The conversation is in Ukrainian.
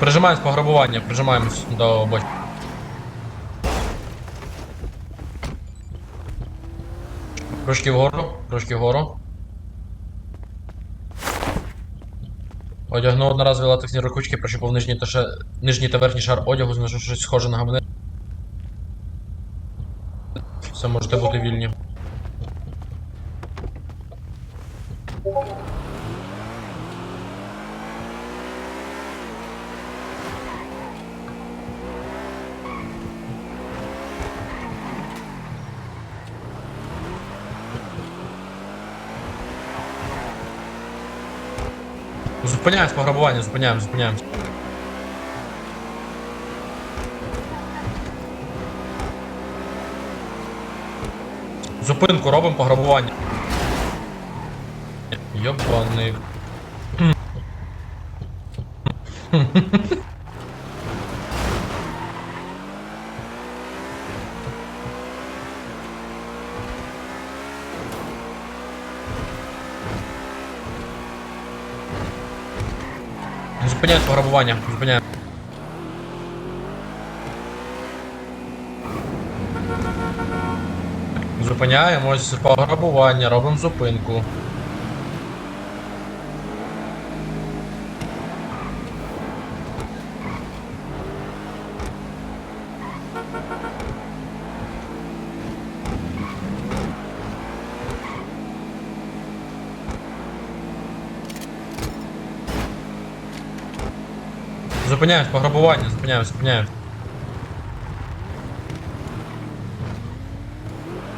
Прижимаємось пограбування, прижимаємось до бочки. Трошки вгору, трошки вгору. Одягнув одноразові латексні рукучки, прощупав нижній та, ше... нижній та верхній шар одягу, знайшов щось схоже на гаманець. Все, можете бути вільні. Зупиняємось пограбування, зупиняємось, зупиняємось. Зупинку робимо пограбування. Йобаний. Зупиняємось пограбування, зупиняємо. Зупиняємось пограбування, робимо зупинку. Зупиняємось пограбування, зупиняюсь, зупиняємось.